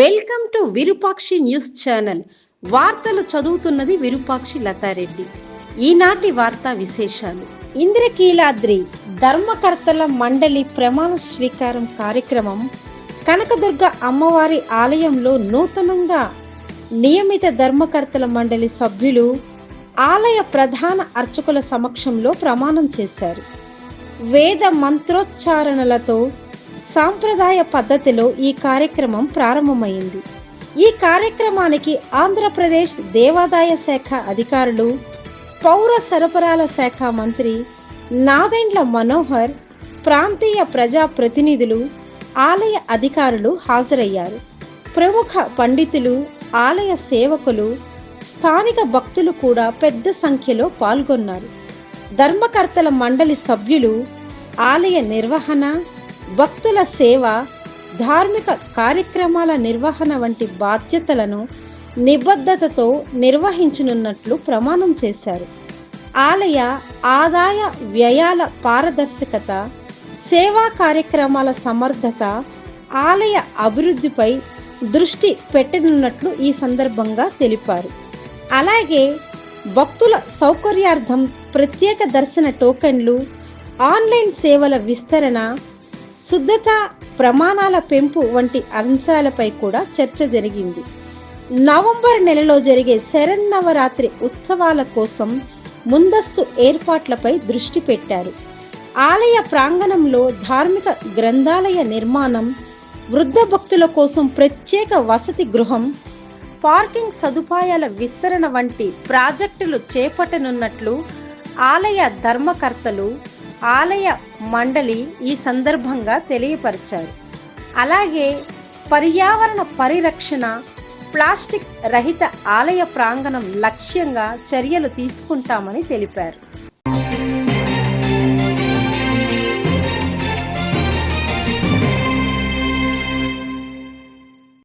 Welcome to Virupakshi news channel. వార్తలు చదువుతున్నది విరూపాక్షి లతారెడ్డి. ఈనాటి వార్తా విశేషాలు. ఇంద్రకీలాద్రి ధర్మకర్తల మండలి ప్రమాణ స్వీకారం కార్యక్రమం కనకదుర్గ అమ్మవారి ఆలయంలో నూతనంగా నియమిత ధర్మకర్తల మండలి సభ్యులు ఆలయ ప్రధాన అర్చకుల సమక్షంలో ప్రమాణం చేశారు. వేద మంత్రోచ్చారణలతో సాంప్రదాయ పద్ధతిలో ఈ కార్యక్రమం ప్రారంభమైంది. ఈ కార్యక్రమానికి ఆంధ్రప్రదేశ్ దేవాదాయ శాఖ అధికారులు పౌర సరఫరాల శాఖ మంత్రి నాదెండ్ల మనోహర్ ప్రాంతీయ ప్రజా ప్రతినిధులు ఆలయ అధికారులు హాజరయ్యారు. ప్రముఖ పండితులు ఆలయ సేవకులు స్థానిక భక్తులు కూడా పెద్ద సంఖ్యలో పాల్గొన్నారు. ధర్మకర్తల మండలి సభ్యులు ఆలయ నిర్వహణ భక్తుల సేవ ధార్మిక కార్యక్రమాల నిర్వహణ వంటి బాధ్యతలను నిబద్ధతతో నిర్వహించనున్నట్లు ప్రమాణం చేశారు. ఆలయ ఆదాయ వ్యయాల పారదర్శకత సేవా కార్యక్రమాల సమర్థత ఆలయ అభివృద్ధిపై దృష్టి పెట్టనున్నట్లు ఈ సందర్భంగా తెలిపారు. అలాగే భక్తుల సౌకర్యార్థం ప్రత్యేక దర్శన టోకెన్లు ఆన్లైన్ సేవల విస్తరణ శుద్ధత ప్రమాణాల పెంపు వంటి అంశాలపై కూడా చర్చ జరిగింది. నవంబర్ నెలలో జరిగే శరన్నవరాత్రి ఉత్సవాల కోసం ముందస్తు ఏర్పాట్లపై దృష్టి పెట్టారు. ఆలయ ప్రాంగణంలో ధార్మిక గ్రంథాలయ నిర్మాణం వృద్ధ భక్తుల కోసం ప్రత్యేక వసతి గృహం పార్కింగ్ సదుపాయాల విస్తరణ వంటి ప్రాజెక్టులు చేపట్టనున్నట్లు ఆలయ ధర్మకర్తలు ఆలయ మండలి ఈ సందర్భంగా తెలియపరిచారు. అలాగే పర్యావరణ పరిరక్షణ ప్లాస్టిక్ రహిత ఆలయ ప్రాంగణం లక్ష్యంగా చర్యలు తీసుకుంటామని తెలిపారు.